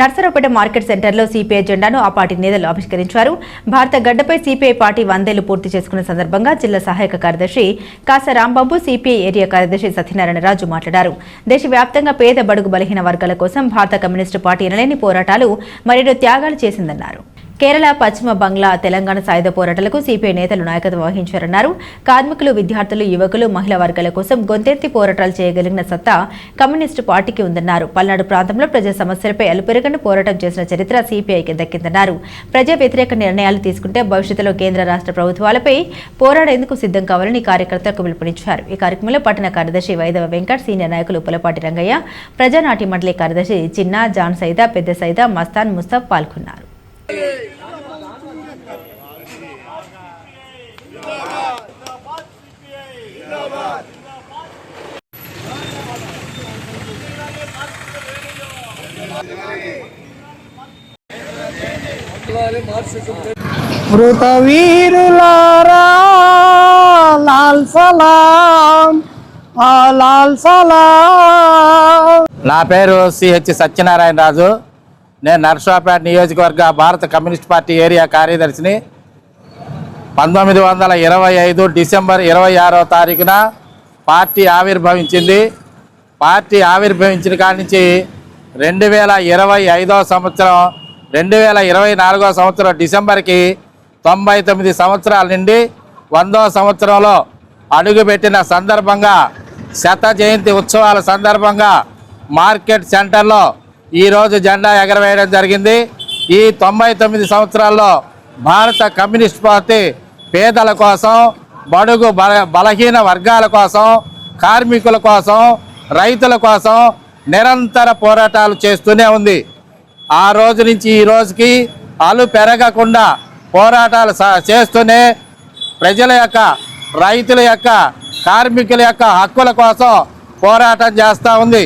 Narasaraopet market సెంటర్లో CPI జెండాను ఆ పార్టీ నేతలు ఆవిష్కరించారు. భారత గడ్డపై సిపిఐ పార్టీ వందేళ్ళు పూర్తి చేసుకున్న సందర్భంగా జిల్లా సహాయక కార్యదర్శి కాస రాంబాబు సిపిఐ ఏరియా కార్యదర్శి సత్యనారాయణ రాజు మాట్లాడారు. దేశవ్యాప్తంగా పేద బడుగు బలహీన వర్గాల కోసం భారత కమ్యూనిస్టు పార్టీ ఎనలేని పోరాటాలు మరెన్నో త్యాగాలు చేసిందన్నారు. కేరళ పశ్చిమ బంగ్లా తెలంగాణ సాయుధ పోరాటాలకు సిపిఐ నేతలు నాయకత్వం వహించారన్నారు. కార్మికులు విద్యార్థులు యువకులు మహిళా వర్గాల కోసం గొంతెత్తి పోరాటాలు చేయగలిగిన సత్తా కమ్యూనిస్టు పార్టీకి ఉందన్నారు. పల్నాడు ప్రాంతంలో ప్రజా సమస్యలపై అలుపెరగని పోరాటం చేసిన చరిత్ర సిపిఐకి దక్కిందన్నారు. ప్రజా వ్యతిరేక నిర్ణయాలు తీసుకుంటే భవిష్యత్తులో కేంద్ర రాష్ట్ర ప్రభుత్వాలపై పోరాడేందుకు సిద్ధం కావాలని కార్యకర్తలకు పిలుపునిచ్చారు. ఈ కార్యక్రమంలో పట్టణ కార్యదర్శి వైదవ వెంకట్ సీనియర్ నాయకులు పులపాటి రంగయ్య ప్రజానాటి మండలి కార్యదర్శి చిన్న జాన్ సైదా పెద్ద సైదా మస్తాన్ ముస్తాబ్ పాల్గొన్నారు. మృత వీరులారా లాల్ సలాం ఆ లాల్ సలాం. నా పేరు సిహెచ్ సత్యనారాయణ రాజు నేను నర్సాపేట నియోజకవర్గ భారత కమ్యూనిస్ట్ పార్టీ ఏరియా కార్యదర్శిని. పంతొమ్మిది వందల ఇరవై ఐదు డిసెంబర్ ఇరవై ఆరో తారీఖున పార్టీ ఆవిర్భవించింది. పార్టీ ఆవిర్భవించిన కాడి నుంచి రెండు వేల ఇరవై ఐదో సంవత్సరం రెండు వేల ఇరవై నాలుగో సంవత్సరం డిసెంబర్కి తొంభై తొమ్మిది సంవత్సరాల నుండి వందో సంవత్సరంలో అడుగుపెట్టిన సందర్భంగా శత జయంతి ఉత్సవాల సందర్భంగా మార్కెట్ సెంటర్లో ఈరోజు జెండా ఎగరవేయడం జరిగింది. ఈ తొంభై తొమ్మిది సంవత్సరాల్లో భారత కమ్యూనిస్ట్ పార్టీ పేదల కోసం బడుగు బల బలహీన వర్గాల కోసం కార్మికుల కోసం రైతుల కోసం నిరంతర పోరాటాలు చేస్తూనే ఉంది. ఆ రోజు నుంచి ఈ రోజుకి అలు పెరగకుండా పోరాటాలు సా- చేస్తూనే ప్రజల యొక్క రైతుల యొక్క కార్మికుల యొక్క హక్కుల కోసం పోరాటం చేస్తూ ఉంది.